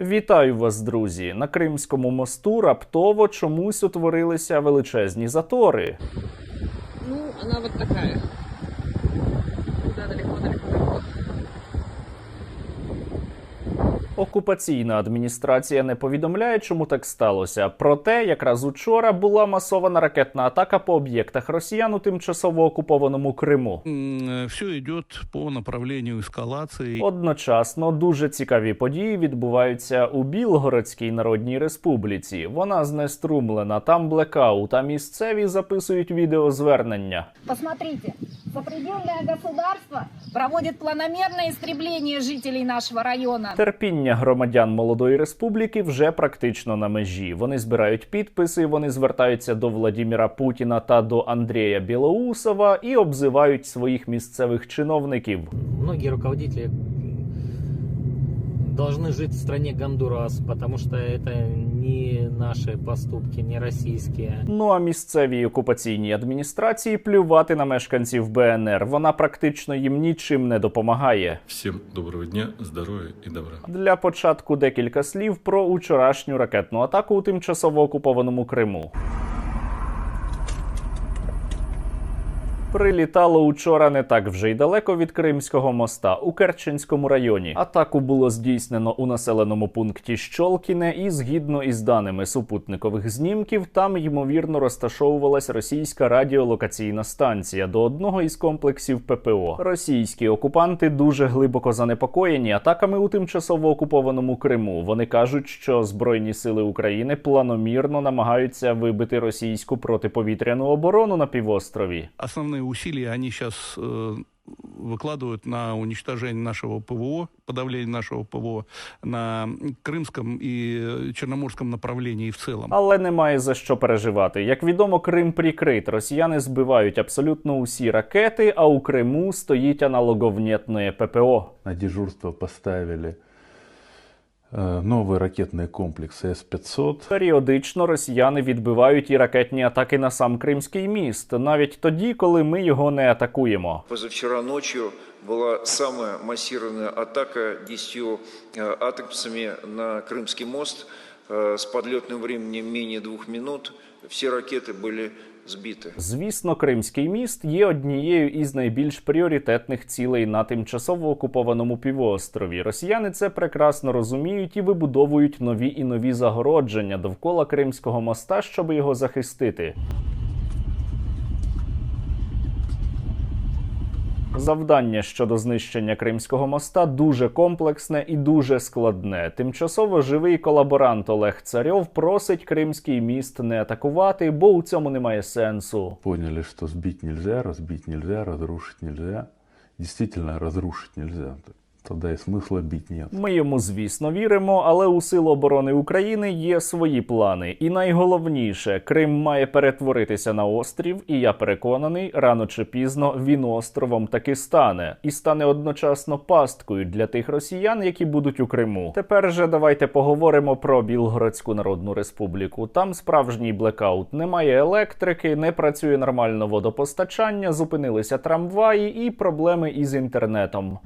Вітаю вас, друзі! На Кримському мосту раптово чомусь утворилися величезні затори. Ну, вона от така. Далеко, далеко, Окупаційна адміністрація не повідомляє, чому так сталося. Проте, якраз учора була масована ракетна атака по об'єктах росіян у тимчасово окупованому Криму. Все идет по направлению эскалации. Одночасно дуже цікаві події відбуваються у Білгородській Народній Республіці. Вона знеструмлена, там блекаут, а місцеві записують відеозвернення. Посмотрите, сопредельное государство проводит планомерное истребление жителей нашего района. Терпіння громадян молодої республіки вже практично на межі. Вони збирають підписи, вони звертаються до Владіміра Путіна та до Андрія Білоусова і обзивають своїх місцевих чиновників. многие руководители м, должны жить в стране Гондурас, потому что это не наши поступки, не российские. Ну а місцевій окупаційній адміністрації плювати на мешканців БНР. Вона практично їм нічим не допомагає. Всім доброго дня, здоров'я і добра. Для початку декілька слів про учорашню ракетну атаку у тимчасово окупованому Криму. Прилітало учора не так вже й далеко від Кримського моста у Керченському районі. Атаку було здійснено у населеному пункті Щолкіне, і згідно із даними супутникових знімків, там ймовірно розташовувалась російська радіолокаційна станція до одного із комплексів ППО. Російські окупанти дуже глибоко занепокоєні атаками у тимчасово окупованому Криму. Вони кажуть, що збройні сили України планомірно намагаються вибити російську протиповітряну оборону на півострові Основные усилия они сейчас выкладывают на уничтожение нашего ПВО, подавление нашего ПВО на Крымском и Черноморском направлении в целом. Але немає за що переживати. Як відомо, Крим прикрит. Росіяни збивають абсолютно усі ракети, а у Криму стоїть аналоговнєтне ППО. на дежурство поставили э, новый ракетный комплекс С-500. Періодично росіяни відбивають і ракетні атаки на сам Кримський міст, навіть тоді, коли ми його не атакуємо. Позавчера ночью была самая массированная атака 10 э, атаксами на Крымский мост э, с подлетным временем менее двух минут. Все ракеты сбиты. Звісно, Кримський міст є однією із найбільш пріоритетних цілей на тимчасово окупованому півострові. Росіяни це прекрасно розуміють і вибудовують нові і нові загородження довкола Кримського моста, щоб його захистити. Завдання щодо знищення Кримського моста дуже комплексне і дуже складне. Тимчасово живий колаборант Олег Царьов просить Кримський міст не атакувати, бо у цьому немає сенсу. Поняли, що збити нельзя, розбити нельзя, розрушити нельзя. Дійсно, розрушити нельзя. Тогда и смысла бить нет. Ми йому, звісно, віримо, але у Сил оборони України є свої плани. І найголовніше, Крим має перетворитися на острів, і я переконаний, рано чи пізно він островом таки стане, і стане одночасно пасткою для тих росіян, які будуть у Криму. Тепер же давайте поговоримо про Білгородську Народну Республіку. Там справжній блекаут, немає електрики, не працює нормально водопостачання, зупинилися трамваї і проблеми із інтернетом.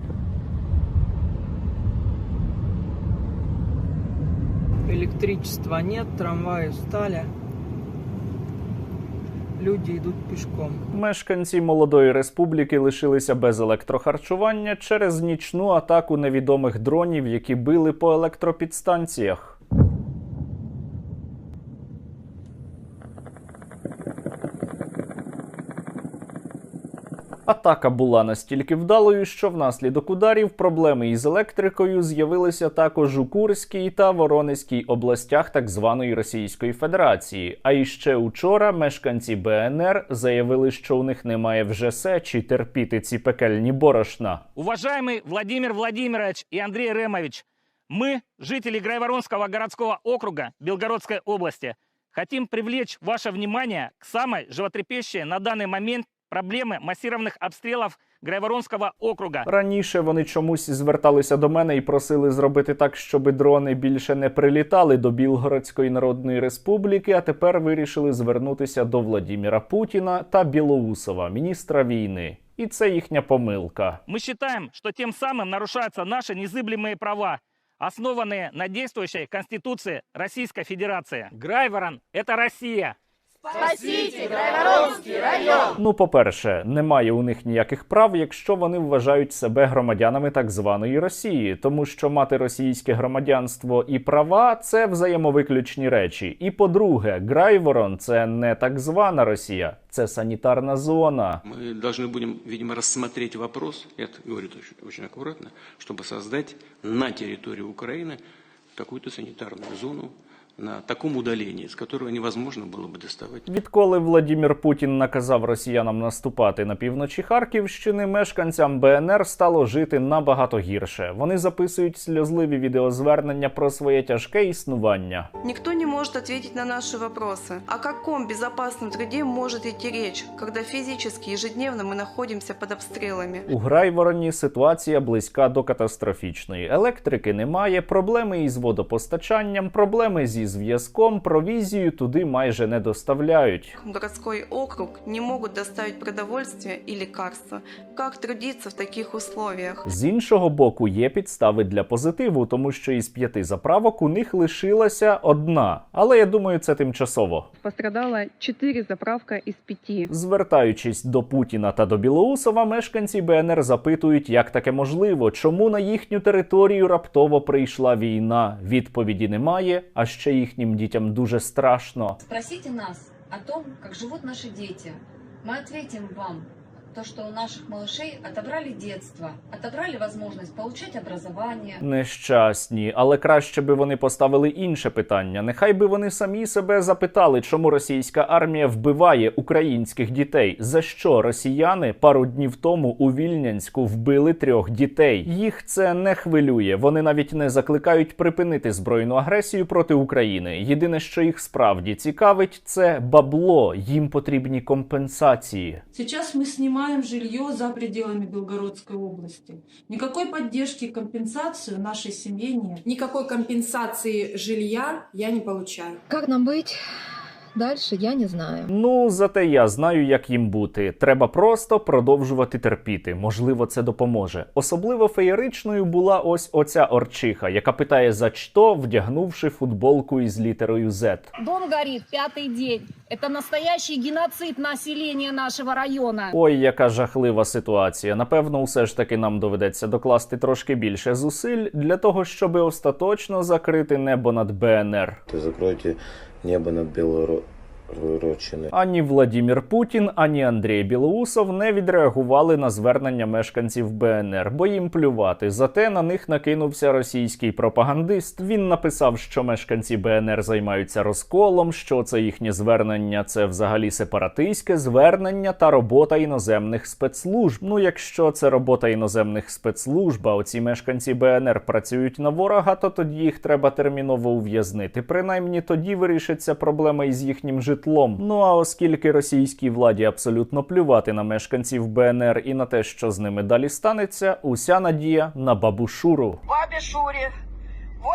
Электричества нет, трамваи встали. Люди йдуть пішком. Мешканці молодої республіки лишилися без електрохарчування через нічну атаку невідомих дронів, які били по електропідстанціях. Атака була настільки вдалою, що внаслідок ударів проблеми із електрикою з'явилися також у Курській та Воронезькій областях так званої Російської Федерації. А іще учора мешканці БНР заявили, що у них немає вже сечі терпіти ці пекельні борошна. Уважаемый Владимир Владимирович и Андрей Ремович, мы, жители Грайворонского городского округа Белгородской области, хотим привлечь ваше внимание к самой животрепещущей на данный момент проблемы массированных обстрелов Грайворонского округа. Раніше вони чомусь зверталися до мене і просили зробити так, щоб дрони більше не прилітали до Білгородської Народної Республіки, а тепер вирішили звернутися до Владіміра Путіна та Білоусова, міністра війни. І це їхня помилка. Мы считаем, что тем самым нарушаются наши незыблемые права, основанные на действующей Конституции Российской Федерации. Грайворон – это Россия. Ну, по-перше, немає у них ніяких прав, якщо вони вважають себе громадянами так званої Росії, тому що мати російське громадянство і права це взаємовиключні речі. І по-друге, Грайворон це не так звана Росія, це санітарна зона. Мы должны будем, видимо, рассмотреть вопрос, я это говорю очень, очень аккуратно, чтобы создать на территории Украины какую-то санитарную зону на таком удалении, с которого невозможно было бы доставать Відколи Владімір Путін наказав росіянам наступати на півночі Харківщини, мешканцям БНР стало жити набагато гірше. Вони записують сльозливі відеозвернення про своє тяжке існування. Никто не может ответить на наши вопросы. О каком безопасном труде может идти речь, когда физически ежедневно мы находимся под обстрелами? У Грайвороні ситуація близька до катастрофічної. Електрики немає, проблеми із водопостачанням, проблеми зі зв'язком, провізію туди майже не доставляють. Городской округ не могут доставить продовольствие и лекарства. Как трудиться в таких условиях? З іншого боку, є підстави для позитиву, тому що із п'яти заправок у них лишилася одна. Але я думаю, це тимчасово. Пострадало 4 заправка из 5. Звертаючись до Путіна та до Білоусова, мешканці БНР запитують, як таке можливо, чому на їхню територію раптово прийшла війна. Відповіді немає, а ще їхнім дітям дуже страшно. Спросите нас о том, как живут наши дети. Ми ответим вам то, что у наших малышей отобрали детство, отобрали возможность получать образование. Нещасні, але краще би вони поставили інше питання. Нехай би вони самі себе запитали, чому російська армія вбиває українських дітей. За що росіяни пару днів тому у Вільнянську вбили трьох дітей? Їх це не хвилює. Вони навіть не закликають припинити збройну агресію проти України. Єдине, що їх справді цікавить, це бабло. Їм потрібні компенсації. Сейчас мы снимаем жилье за пределами Белгородской области. Никакой поддержки, компенсации нашей семье нет. Никакой компенсации жилья я не получаю. Как нам быть? Дальше я не знаю. Ну, зате я знаю, як їм бути. Треба просто продовжувати терпіти. Можливо, це допоможе. Особливо феєричною була ось оця орчиха, яка питає за що, вдягнувши футболку із літерою Z. Дом горит пятый день. Это настоящий геноцид населения нашего района. Ой, яка жахлива ситуація. Напевно, усе ж таки нам доведеться докласти трошки більше зусиль для того, щоб остаточно закрити небо над БНР. Закройте небо над Белородчиной. Ані Владімір Путін, ані Андрій Білоусов не відреагували на звернення мешканців БНР, бо їм плювати. Зате на них накинувся російський пропагандист. Він написав, що мешканці БНР займаються розколом, що це їхнє звернення це взагалі сепаратистське звернення та робота іноземних спецслужб. Ну, якщо це робота іноземних спецслужб, а оці мешканці БНР працюють на ворога, то тоді їх треба терміново ув'язнити. Принаймні тоді вирішиться проблема із їхнім житлом. Ну а оскільки російській владі абсолютно плювати на мешканців БНР і на те, що з ними далі станеться, уся надія на бабу Шуру. Бабі Шурі,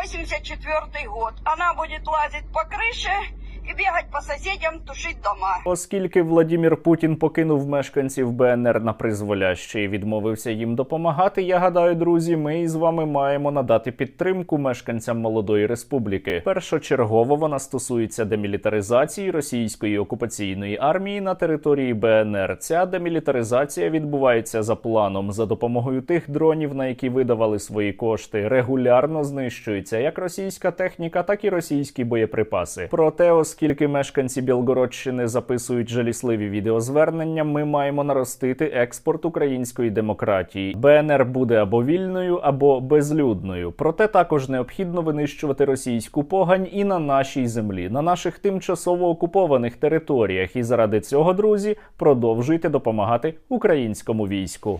84 год. Вона буде лазить по крыше и бегать по соседям, тушить дома. Оскільки Владімір Путін покинув мешканців БНР на призволяще і відмовився їм допомагати, я гадаю, друзі, ми із вами маємо надати підтримку мешканцям молодої республіки. Першочергово вона стосується демілітаризації російської окупаційної армії на території БНР. Ця демілітаризація відбувається за планом за допомогою тих дронів, на які видавали свої кошти. Регулярно знищується як російська техніка, так і російські боєприпаси. Проте, оскільки мешканці Білгородщини записують жалісливі відеозвернення, ми маємо наростити експорт української демократії. БНР буде або вільною, або безлюдною. Проте також необхідно винищувати російську погань і на нашій землі, на наших тимчасово окупованих територіях. І заради цього, друзі, продовжуйте допомагати українському війську.